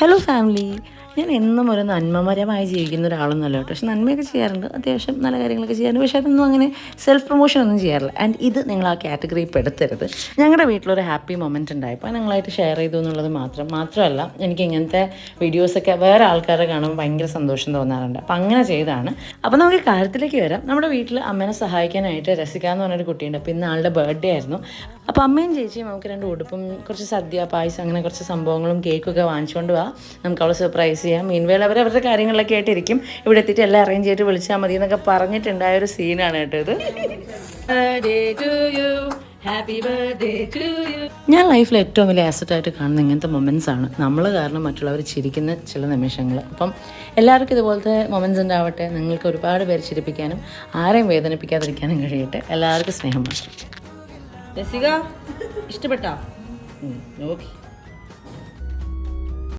Hello, family. ഞാൻ എന്നും ഒരു നന്മമരമായി ജീവിക്കുന്ന ഒരാളൊന്നുമല്ല കേട്ടോ. പക്ഷെ നന്മയൊക്കെ ചെയ്യാറുണ്ട്. അത്യാവശ്യം നല്ല കാര്യങ്ങളൊക്കെ ചെയ്യാറുണ്ട്. പക്ഷേ അതൊന്നും അങ്ങനെ സെൽഫ് പ്രൊമോഷൻ ഒന്നും ചെയ്യാറില്ല. ആൻഡ് ഇത് നിങ്ങൾ ആ കാറ്റഗറി പെടുത്തരുത് ഞങ്ങളുടെ വീട്ടിലൊരു ഹാപ്പി മൊമെന്റ് ഉണ്ടായപ്പോൾ നിങ്ങളായിട്ട് ഷെയർ ചെയ്തു എന്നുള്ളത് മാത്രം മാത്രമല്ല എനിക്ക് ഇങ്ങനത്തെ വീഡിയോസൊക്കെ വേറെ ആൾക്കാരെ കാണുമ്പോൾ ഭയങ്കര സന്തോഷം തോന്നാറുണ്ട്. അപ്പം അങ്ങനെ ചെയ്താണ് അപ്പോൾ നമുക്ക് കാര്യത്തിലേക്ക് വരാം. നമ്മുടെ വീട്ടിൽ അമ്മനെ സഹായിക്കാനായിട്ട് രസിക എന്ന് പറഞ്ഞൊരു കുട്ടിയുണ്ട്. അപ്പോൾ ഇന്ന് ആളുടെ ബർത്ത്ഡേ ആയിരുന്നു. അപ്പോൾ അമ്മയും ചേച്ചിയും നമുക്ക് രണ്ട് ഉടുപ്പും കുറച്ച് സദ്യ പായസം അങ്ങനെ കുറച്ച് സംഭവങ്ങളും കേക്കൊക്കെ വാങ്ങിച്ചുകൊണ്ട് വാ. നമുക്ക് അവളെ സർപ്രൈസ് ചെയ്യാം. മീൻവേൽ അവർ അവരുടെ കാര്യങ്ങളിലൊക്കെ ആയിട്ടിരിക്കും ഇവിടെ എത്തിയിട്ട് എല്ലാം അറേഞ്ച് ചെയ്തിട്ട് വിളിച്ചാൽ മതി എന്നൊക്കെ പറഞ്ഞിട്ടുണ്ടായ ഒരു സീനാണ് കേട്ടോ ഇത്. ഞാൻ ലൈഫിൽ ഏറ്റവും വലിയ ആസറ്റായിട്ട് കാണുന്ന ഇങ്ങനത്തെ മൊമെന്റ്സ് ആണ്. നമ്മൾ കാരണം മറ്റുള്ളവർ ചിരിക്കുന്ന ചില നിമിഷങ്ങൾ അപ്പം എല്ലാവർക്കും ഇതുപോലത്തെ മൊമെന്റ്സ് ഉണ്ടാവട്ടെ. നിങ്ങൾക്ക് ഒരുപാട് പേര് ചിരിപ്പിക്കാനും ആരെയും വേദനിപ്പിക്കാതിരിക്കാനും കഴിയട്ടെ. എല്ലാവർക്കും സ്നേഹം മാത്രം. രസിക ഇഷ്ടപ്പെട്ടോ? ഓക്കെ